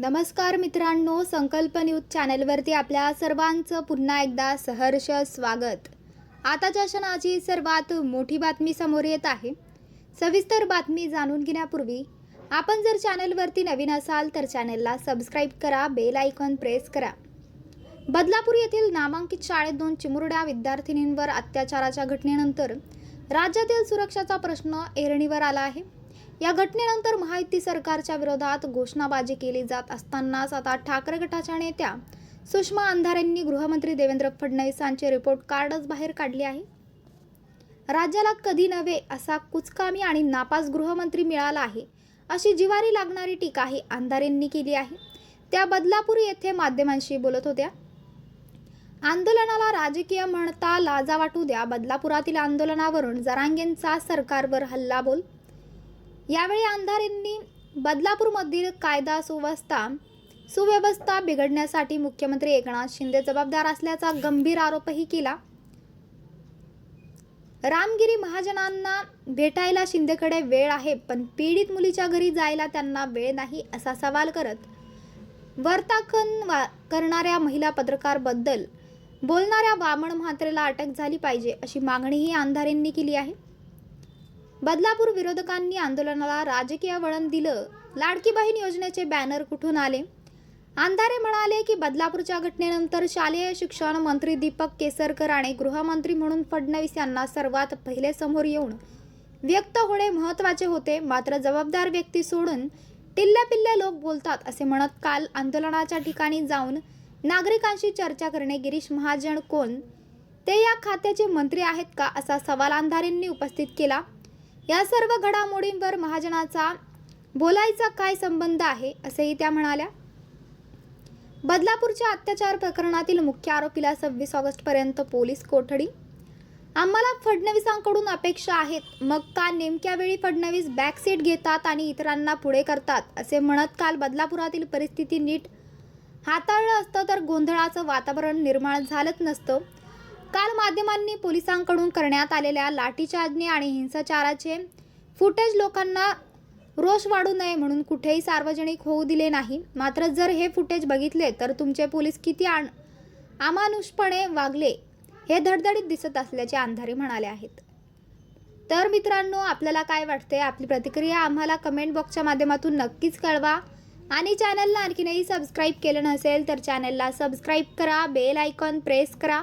नमस्कार मित्रांनो संकल्प न्यूज चॅनलवरती आपल्या सर्वांचं पुन्हा एकदा सहर्ष स्वागत. आताच्या क्षणाची सर्वात मोठी बातमी समोर येत आहे. सविस्तर बातमी जाणून घेण्यापूर्वी आपण जर चॅनलवरती नवीन असाल तर चॅनलला सबस्क्राईब करा बेल आयकॉन प्रेस करा. बदलापूर येथील नामांकित शाळेत दोन चिमुरड्या विद्यार्थिनींवर अत्याचाराच्या घटनेनंतर राज्यातील सुरक्षाचा प्रश्न ऐरणीवर आला आहे. या घटनेनंतर महायुती सरकारच्या विरोधात घोषणाबाजी केली जात असतानाच आता ठाकरे गटाच्या नेत्या सुषमा अंधारेंनी गृहमंत्री देवेंद्र फडणवीसांचे रिपोर्ट कार्डच बाहेर काढले आहे. राज्याला कधी नव्हे असा कुचकामी आणि नापास गृहमंत्री मिळाला आहे अशी जिवारी लागणारी टीकाही अंधारेंनी केली आहे. त्या बदलापूर येथे माध्यमांशी बोलत होत्या. आंदोलनाला राजकीय म्हणता लाजा वाटू द्या बदलापुरातील आंदोलनावरून जरांगेंचा सरकारवर हल्ला बोल यावेळी अंधारेंनी बदलापूरमधील कायदा सुव्यवस्था सुव्यवस्था बिघडण्यासाठी मुख्यमंत्री एकनाथ शिंदे जबाबदार असल्याचा गंभीर आरोपही केला. रामगिरी महाजनांना भेटायला शिंदेकडे वेळ आहे पण पीडित मुलीच्या घरी जायला त्यांना वेळ नाही असा सवाल करत वर्ताकन वा करणाऱ्या महिला पत्रकारबद्दल बोलणाऱ्या वामन म्हात्रेला अटक झाली पाहिजे अशी मागणीही अंधारेंनी केली आहे. बदलापूर विरोधकांनी आंदोलनाला राजकीय वळण दिलं. लाडकी बहीण योजनेचे बॅनर कुठून आले? अंधारे म्हणाले की बदलापूरच्या घटनेनंतर शालेय शिक्षण मंत्री दीपक केसरकर आणि गृहमंत्री म्हणून फडणवीस यांना सर्वात पहिले समोर येऊन व्यक्त होणे महत्त्वाचे होते. मात्र जबाबदार व्यक्ती सोडून टिल्ल्या पिल्ल्या लोक बोलतात असे म्हणत काल आंदोलनाच्या ठिकाणी जाऊन नागरिकांशी चर्चा करणे गिरीश महाजन कोण? ते या खात्याचे मंत्री आहेत का असा सवाल अंधारेंनी उपस्थित केला. या सर्व घडामोडींवर महाजनाचा बोलायचा काय संबंध आहे असेही त्या म्हणाल्या. बदलापूरच्या अत्याचार प्रकरणातील मुख्य आरोपीला सव्वीस ऑगस्टपर्यंत पोलीस कोठडी. आम्हाला फडणवीसांकडून अपेक्षा आहेत मग का नेमक्या वेळी फडणवीस बॅकसीट घेतात आणि इतरांना पुढे करतात असे म्हणत काल बदलापुरातील परिस्थिती नीट हाताळलं असतं तर गोंधळाचं वातावरण निर्माण झालंच नसतं. काल माध्यमांनी पोलिसांकडून करण्यात आलेल्या लाठीचार्जने आणि हिंसाचाराचे फुटेज लोकांना रोष वाढू नये म्हणून कुठेही सार्वजनिक होऊ दिले नाही. मात्र जर हे फुटेज बघितले तर तुमचे पोलीस किती आण अमानुषपणे वागले हे धडधडीत दिसत असल्याचे अंधारे म्हणाले आहेत. तर मित्रांनो आपल्याला काय वाटते आपली प्रतिक्रिया आम्हाला कमेंट बॉक्सच्या माध्यमातून नक्कीच कळवा. आणि चॅनलला आणखीनही सबस्क्राईब केलं नसेल तर चॅनलला सबस्क्राईब करा बेल आयकॉन प्रेस करा.